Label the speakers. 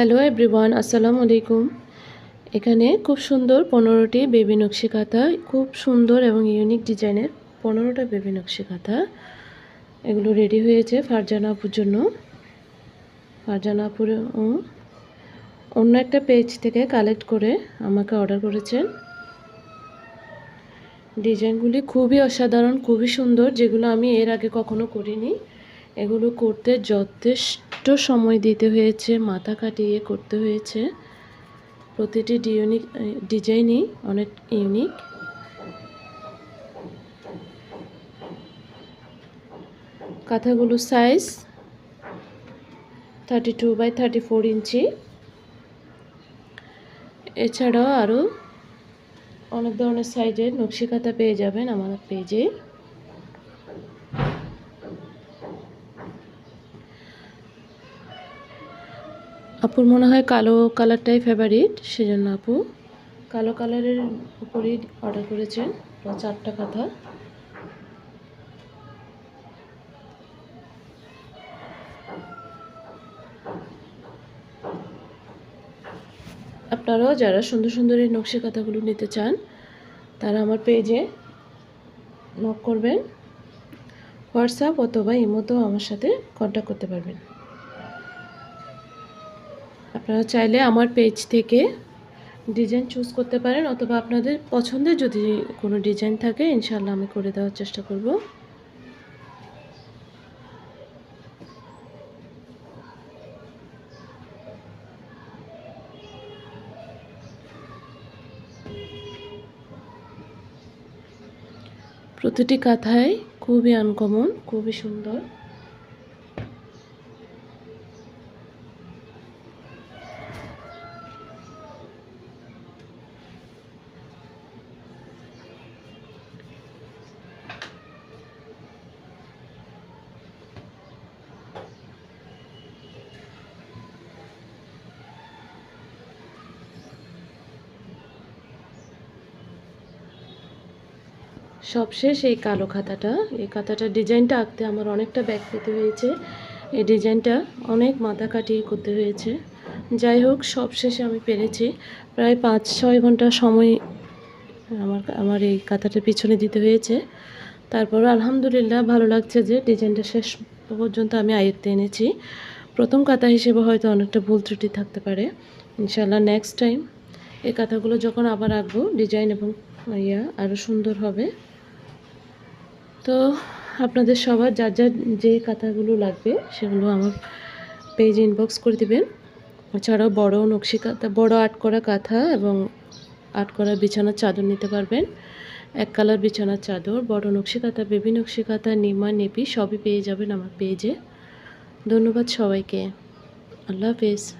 Speaker 1: Hello everyone আসসালামু আলাইকুম এখানে খুব সুন্দর পনেরোটি বেবি নকশি কাঁথা, খুব সুন্দর এবং ইউনিক ডিজাইনের পনেরোটা বেবি নকশি কাঁথা। এগুলো রেডি হয়েছে ফারজানা আপুর জন্য। ফারজানা আপুর অন্য একটা পেজ থেকে কালেক্ট করে আমাকে অর্ডার করেছেন। ডিজাইনগুলি খুবই অসাধারণ, খুবই সুন্দর, যেগুলো আমি এর আগে কখনো করিনি। এগুলো করতে যথেষ্ট সময় দিতে হয়েছে, মাথা কাটিয়ে করতে হয়েছে। প্রতিটি ডিউনিক ডিজাইনই অনেক unique কাঁথাগুলো size thirty two by thirty four inch. এছাড়াও আরও অনেক ধরনের সাইজের নকশি কাঁথা পেয়ে যাবেন আমার পেজে আপুর মনে হয় কালো কালারটাই ফেভারিট সেজন্য আপু কালো কালারের উপরেই অর্ডার করেছেন চারটা কাঁথা। আপনারাও যারা সুন্দর সুন্দর এই নকশি কাঁথাগুলো নিতে চান, তারা আমার পেজে নক করবেন। হোয়াটসঅ্যাপ অথবা ইমোতেও আমার সাথে কন্ট্যাক্ট করতে পারবেন। আপনারা চাইলে আমার পেজ থেকে ডিজাইন চুজ করতে পারেন, অথবা আপনাদের পছন্দের যদি কোনো ডিজাইন থাকে ইনশাল্লাহ আমি করে দেওয়ার চেষ্টা করব। প্রতিটি কাঁথায় খুবই আনকমন খুবই সুন্দর। সবশেষ এই কালো খাতাটা। এই খাতাটা ডিজাইনটা আঁকতে আমার অনেকটা ব্যাগ পেতে হয়েছে। এই ডিজাইনটা অনেক মাথা কাটিয়ে করতে হয়েছে। যাই হোক, সবশেষে আমি পেরেছি। প্রায় পাঁচ, ছয় ঘণ্টা সময় আমার আমার এই কাঁথাটার পিছনে দিতে হয়েছে। তারপর আলহামদুলিল্লাহ ভালো লাগছে যে ডিজাইনটা শেষ পর্যন্ত আমি আয়ত্তে এনেছি। প্রথম কাতা হিসেবে হয়তো অনেকটা ভুল ত্রুটি থাকতে পারে। ইনশাল্লাহ নেক্সট টাইম এই কাঁথাগুলো যখন আবার আঁকবো ডিজাইন এবং ইয়া আরও সুন্দর হবে। তো আপনাদের সবার যার যার যে কাঁথাগুলো লাগবে সেগুলো আমার পেজ ইনবক্স করে দিবেন। এছাড়াও বড় নকশি কাঁথা বড় আট করা কাঁথা এবং আট করা বিছানার চাদর নিতে পারবেন। এক কালার বিছানার চাদর, বড় নকশিকাতা বেবি নকশিকাতা, নিমা, নেপি সবই পেয়ে যাবেন আমার পেজে ধন্যবাদ সবাইকে। আল্লাহ হাফেজ।